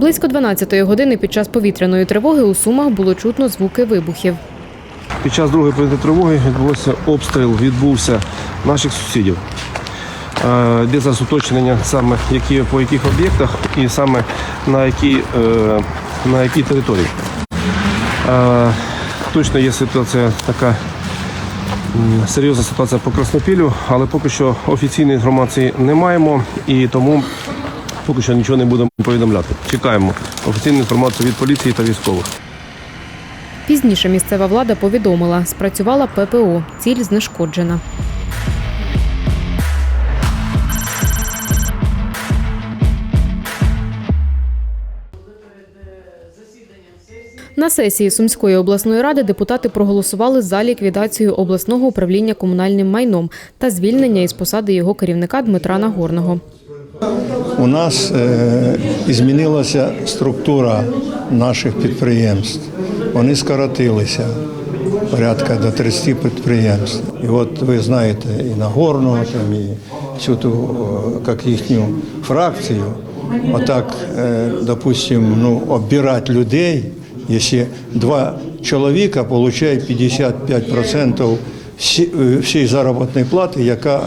Близько 12-ї години під час повітряної тривоги у Сумах було чутно звуки вибухів. Під час другої повітряної тривоги відбувся обстріл, відбувся наших сусідів. Е, Де зараз уточнення саме які, по яких об'єктах і саме на якій, е, на якій території. Е, Точно є ситуація така серйозна ситуація по Краснопілю, але поки що офіційної інформації не маємо і тому поки що нічого не будемо повідомляти. Чекаємо офіційну інформацію від поліції та військових. Пізніше місцева влада повідомила, спрацювала ППО, ціль знешкоджена. На сесії Сумської обласної ради депутати проголосували за ліквідацію обласного управління комунальним майном та звільнення із посади його керівника Дмитра Нагорного. У нас е, змінилася структура наших підприємств. Вони скоротилися порядка до 30 підприємств. І от ви знаєте, і Нагорного, там, і всю ту, як їхню фракцію, отак, е, допустим, ну, оббирати людей, якщо два чоловіка отримують 55% всі- е, всієї заробітної плати, яка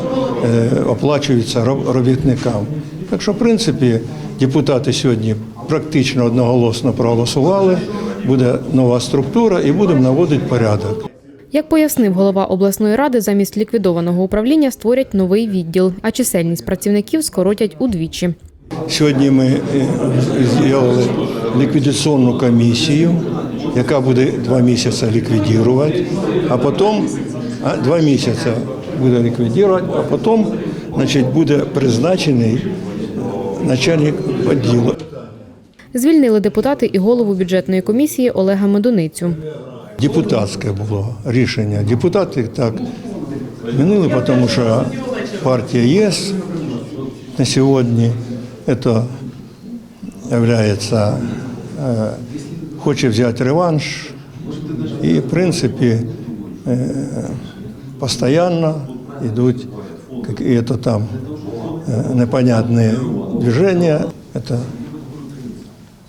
е, оплачується робітникам. Так що, в принципі, депутати сьогодні практично одноголосно проголосували. Буде нова структура і будемо наводити порядок. Як пояснив голова обласної ради, замість ліквідованого управління створять новий відділ, а чисельність працівників скоротять удвічі. Сьогодні ми е, зробили ліквідаційну комісію, яка буде два місяці ліквідувати, а потім два місяці буде ліквідувати, а потім значить, буде призначений начальник відділу. Звільнили депутати і голову бюджетної комісії Олега Медуницю. Депутатське було рішення. Депутати так змінили, тому що партія ЄС на сьогодні це являється, е, хоче взяти реванш і, в принципі, постійно йдуть якісь там е, непонятні движення. Це,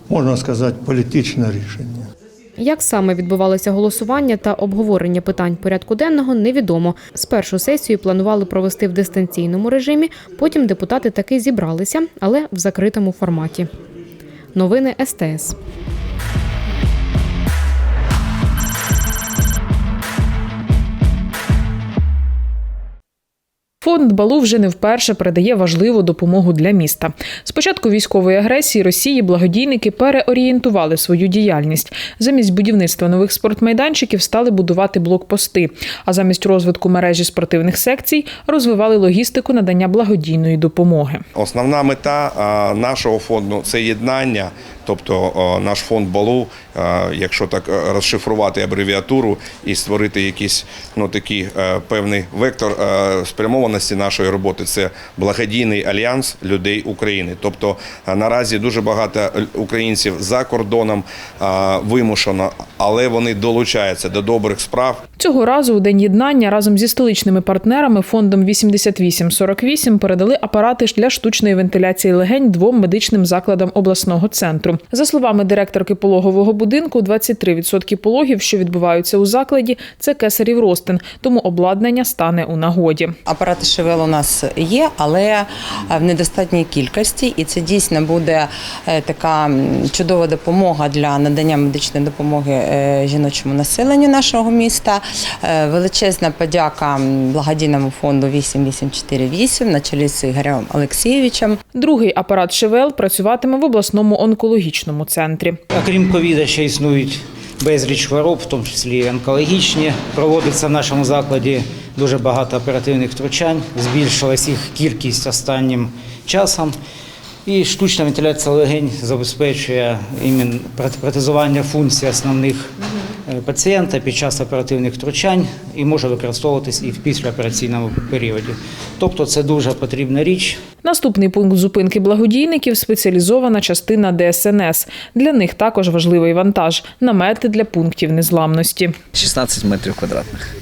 можна сказати, політичне рішення. Як саме відбувалося голосування та обговорення питань порядку денного, невідомо. Спершу сесію планували провести в дистанційному режимі, потім депутати таки зібралися, але в закритому форматі. Новини СТС. Фонд Балу вже не вперше передає важливу допомогу для міста. З початку військової агресії Росії благодійники переорієнтували свою діяльність. Замість будівництва нових спортмайданчиків стали будувати блокпости. А замість розвитку мережі спортивних секцій розвивали логістику надання благодійної допомоги. Основна мета нашого фонду це єднання. Тобто наш фонд Балу, якщо так розшифрувати абревіатуру і створити якийсь ну такий е, певний вектор е, спрямованості нашої роботи, це благодійний альянс людей України. Тобто е, наразі дуже багато українців за кордоном вимушено, але вони долучаються до добрих справ. Цього разу у день єднання разом зі столичними партнерами фондом 8848 передали апарати для штучної вентиляції легень двом медичним закладам обласного центру. За словами директорки пологового будинку, 23% пологів, що відбуваються у закладі, це кесарів ростин, тому обладнання стане у нагоді. Апарати ШВЛ у нас є, але е, в недостатній кількості, і це дійсно буде е, така чудова допомога для надання медичної допомоги е, жіночому населенню нашого міста. Величезна подяка благодійному фонду 8848 на чолі з Ігорем Олексійовичем. Другий апарат ШВЛ працюватиме в обласному онкологічному центрі. Окрім ковіда, ще існують безліч хвороб, в тому числі і онкологічні. Проводиться в нашому закладі дуже багато оперативних втручань. Збільшилась їх кількість останнім часом. І штучна вентиляція легень забезпечує іменно протезування функцій основних е, пацієнта під час оперативних втручань і може використовуватись і в післяопераційному періоді. Тобто це дуже потрібна річ. Наступний пункт зупинки благодійників спеціалізована частина ДСНС. Для них також важливий вантаж намети для пунктів незламності. 16 метрів квадратних.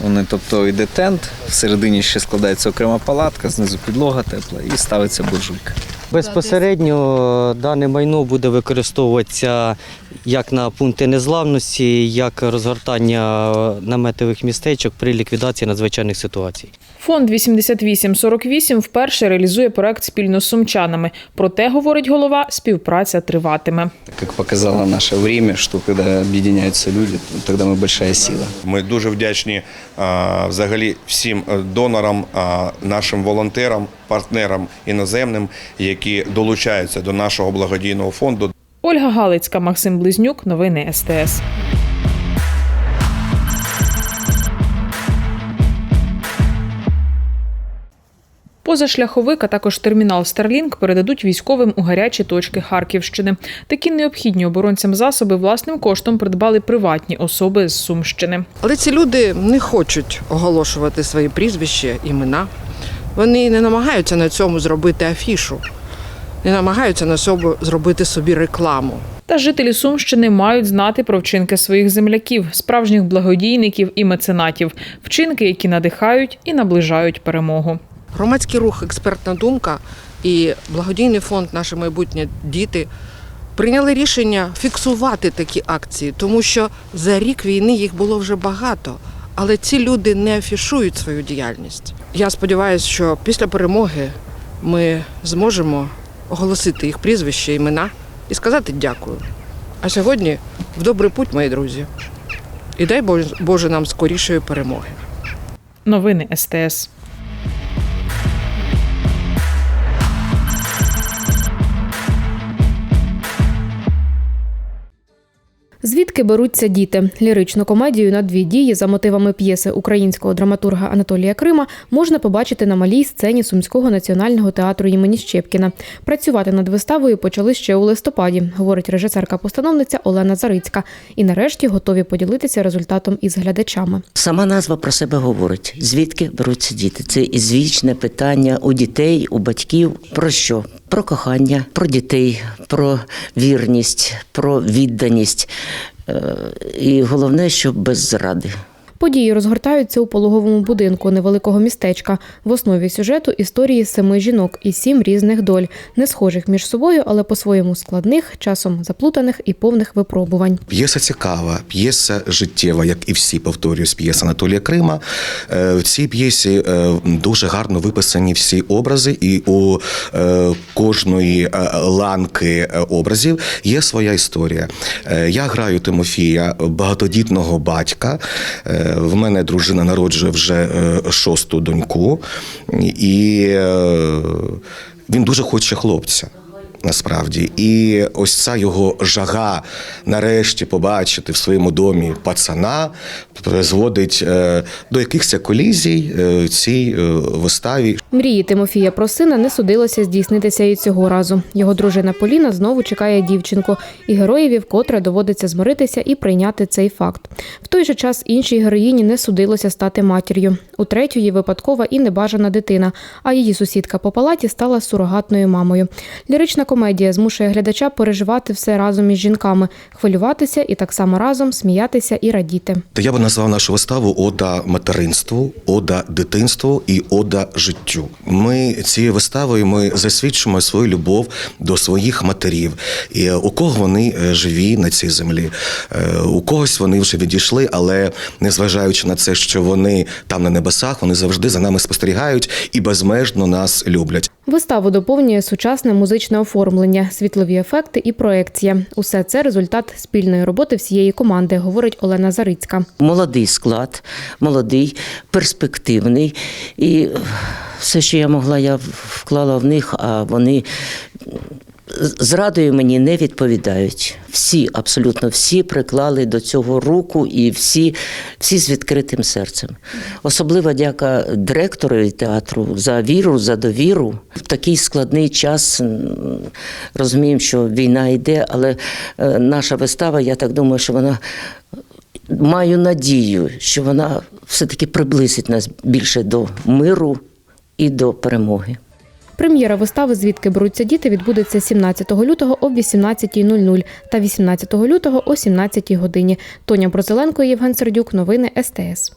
Вони, тобто, йде тент, всередині ще складається окрема палатка, знизу підлога тепла і ставиться буржуйка. Безпосередньо дане майно буде використовуватися як на пункти незламності, як розгортання наметових містечок при ліквідації надзвичайних ситуацій. Фонд 8848 вперше реалізує проект спільно з сумчанами. Проте, говорить голова, співпраця триватиме. Як показало наше время, що коли об'єднуються люди, то тоді ми большая сила. Ми дуже вдячні взагалі всім е, донорам, а, нашим волонтерам, партнерам іноземним, які долучаються до нашого благодійного фонду. Ольга Галицька, Максим Близнюк. Новини СТС. Позашляховик, а також термінал Starlink передадуть військовим у гарячі точки Харківщини. Такі необхідні оборонцям засоби власним коштом придбали приватні особи з Сумщини. Але ці люди не хочуть оголошувати свої прізвища, імена. Вони не намагаються на цьому зробити афішу, не намагаються на цьому зробити собі рекламу. Та жителі Сумщини мають знати про вчинки своїх земляків, справжніх благодійників і меценатів, вчинки, які надихають і наближають перемогу. Громадський рух Експертна думка і благодійний фонд Наші майбутні діти прийняли рішення фіксувати такі акції, тому що за рік війни їх було вже багато. Але ці люди не афішують свою діяльність. Я сподіваюся, що після перемоги ми зможемо оголосити їх прізвище, імена і сказати дякую. А сьогодні в добрий путь, мої друзі. І дай Боже нам скорішої перемоги. Новини СТС. Звідки беруться діти? Ліричну комедію на дві дії за мотивами п'єси українського драматурга Анатолія Крима можна побачити на малій сцені Сумського національного театру імені Щепкіна. Працювати над виставою почали ще у листопаді, говорить режисерка-постановниця Олена Зарицька. І нарешті готові поділитися результатом із глядачами. Сама назва про себе говорить. Звідки беруться діти? Це ізвічне питання у дітей, у батьків. Про що? Про кохання, про дітей, про вірність, про відданість. Е, І головне, що без зради. Події розгортаються у пологовому будинку невеликого містечка. В основі сюжету історії семи жінок і сім різних доль, не схожих між собою, але по-своєму складних, часом заплутаних і повних випробувань. П'єса цікава, п'єса життєва, як і всі повторюсь, п'єса Анатолія Крима. Е, В цій п'єсі е, дуже гарно виписані всі образи, і у е, кожної ланки образів є своя історія. Я граю Тимофія, багатодітного батька. В мене дружина народжує вже е, шосту доньку, і е, він дуже хоче хлопця. Насправді, і ось ця його жага нарешті побачити в своєму домі пацана призводить е, до якихось колізій е, в цій е, виставі. Мрії Тимофія про сина не судилося здійснитися і цього разу. Його дружина Поліна знову чекає дівчинку, і героєві вкотре доводиться змиритися і прийняти цей факт. В той же час іншій героїні не судилося стати матір'ю. У третьої випадкова і небажана дитина, а її сусідка по палаті стала сурогатною мамою. Лірична комедія змушує глядача переживати все разом із жінками, хвилюватися і так само разом сміятися і радіти. То я би назвав нашу виставу Ода материнству, Ода дитинству і Ода життю. Ми цією виставою ми засвідчимо свою любов до своїх матерів. І е, у кого вони е, живі на цій землі, Е, у когось вони вже відійшли, але незважаючи на це, що вони там на небесах, вони завжди за нами спостерігають і безмежно нас люблять. Виставу доповнює сучасне музичне оформлення, світлові ефекти і проекція. Усе це результат спільної роботи всієї команди, говорить Олена Зарицька. Молодий склад, молодий, перспективний. І все, що я могла, я вклала в них, а вони Зрадою мені не відповідають. Всі, абсолютно всі приклали до цього руку і всі, всі з відкритим серцем. Особлива дяка директору театру за віру, за довіру. В такий складний час розуміємо, що війна йде, але е, наша вистава, я так думаю, що вона маю надію, що вона все-таки приблизить нас більше до миру і до перемоги. Прем'єра вистави Звідки беруться діти відбудеться 17 лютого о 18.00 та 18 лютого о 17 годині. Тоня Брозеленко, Євген Сердюк. Новини СТС.